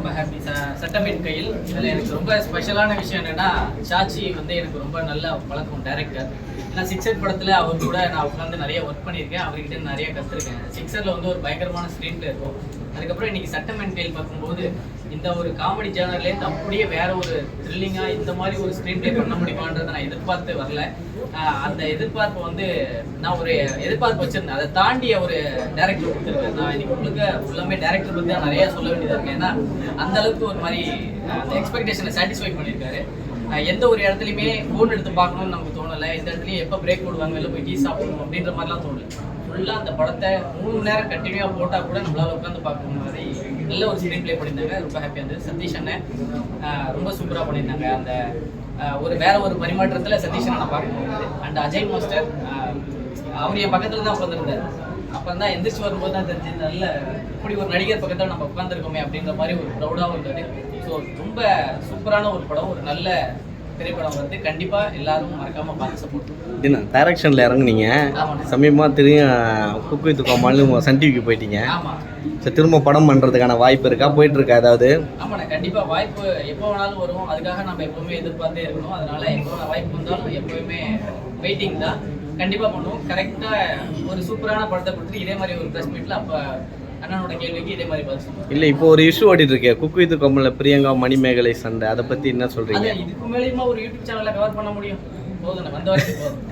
ரொம்ப ஹாப்பி சட்டமின் கையில் இதில் எனக்கு ரொம்ப ஸ்பெஷலான விஷயம் என்னன்னா சாச்சி வந்து எனக்கு ரொம்ப நல்ல பழக்கம் டேரக்டர் நான் சிக்ஸர் படத்தில் அவர் கூட நான் உட்காந்து நிறைய ஒர்க் பண்ணியிருக்கேன். அவர்கிட்ட நிறைய கற்றுருக்கேன் சிக்ஸரில் வந்து ஒரு பயங்கரமான ஸ்க்ரீன் பிளே இருக்கும். அதுக்கப்புறம் இன்னைக்கு சட்டமன் கையில் பார்க்கும்போது இந்த ஒரு காமெடி ஜேனர்லேருந்து அப்படியே வேற ஒரு த்ரில்லிங்காக இந்த மாதிரி ஒரு ஸ்க்ரீன் பிளே பண்ண முடியுமான்றதை நான் எதிர்பார்த்து வரல. ஆஹ் அந்த எதிர்பார்ப்பு வந்து நான் ஒரு எதிர்பார்ப்பு வச்சிருந்தேன். அதை தாண்டிய ஒரு டேரக்டர் கொடுத்துருக்கேன் நான் இன்னைக்கு உங்களுக்கு ஃபுல்லாமே டேரக்டர் பற்றி தான் நிறைய சொல்ல வேண்டியதாக இருக்கேன் ஏன்னா அந்த அளவுக்கு ஒரு மாதிரி அந்த எக்ஸ்பெக்டேஷனை சாட்டிஸ்ஃபை பண்ணியிருக்காரு. எந்த ஒரு இடத்துலையுமே ஃபோன் எடுத்து பார்க்கணும்னு நமக்கு தோணலை. எந்த இடத்துலையும் எப்போ பிரேக் போடுவாங்க வெளில போய் டீ சாப்பிடணும் அப்படின்ற மாதிரிலாம் தோணலை. ஃபுல்லாக அந்த படத்தை மூணு மணி நேரம் கண்டினியூவாக போட்டால் கூட நம்மளால உட்காந்து பார்க்குற மாதிரி நல்ல ஒரு ஸ்க்ரீன் ப்ளே பண்ணியிருந்தாங்க. ரொம்ப ஹாப்பியாக இருந்தது. சதீஷ் அண்ணன் ரொம்ப சூப்பராக பண்ணியிருந்தாங்க. அந்த ஒரு வேற ஒரு பரிமாற்றத்தில் சதீஷ் அண்ணனை பார்க்க முடியுது அண்ட் அஜய் மாஸ்டர் ஆஹ் அவர் என் பக்கத்தில் தான் உட்காந்துருந்தார் அப்புறம் தான் எந்திரிச்சு வரும்போது தான் தெரிஞ்சு நல்ல இப்படி ஒரு நடிகர் பக்கத்தில் நம்ம உட்காந்துருக்கோமே அப்படின்ற மாதிரி ஒரு ப்ரௌடாகவும் இருந்தது ஸோ ரொம்ப சூப்பரான ஒரு படம் ஒரு நல்ல திரைப்படம் வந்து கண்டிப்பாக எல்லாரும் மறக்காமல் பார்த்து சப்போர்ட் தினம் டைரக்ஷனில் இறங்குனீங்க. ஆமாண்ணே. சமயமாக திரும்ப குக் வித் கோமாலும் சன் டிவிக்கு போயிட்டீங்க. சரி திரும்ப படம் பண்ணுறதுக்கான வாய்ப்பு இருக்கா? போயிட்டு இருக்கா ஏதாவது? ஆமாண்ணே கண்டிப்பா வாய்ப்பு எப்போ வேணாலும் வரும். அதுக்காக நம்ம எப்பவுமே எதிர்பார்த்தே இருக்கணும். அதனால எப்போ வாய்ப்பு வந்தாலும் எப்பவுமே வெயிட்டிங் தான். கண்டிப்பா பண்ணுவோம். கரெக்டா ஒரு சூப்பரான படத்தை கொடுத்துட்டு இதே மாதிரி ஒரு ப்ரெஸ் மீட்ல அப்ப இல்லை இப்போ ஒரு இஷ்யூ ஓடிட்டு இருக்கே. குக் வித் கோமலில் பிரியங்கா மணிமேகலை சண்டை அதை பற்றி என்ன சொல்கிறீங்க இதுக்கு மேலேயுமா ஒரு யூடியூப் சேனல்ல கவர் பண்ண முடியும்? போதும் வந்த வரைக்கும் போதும்.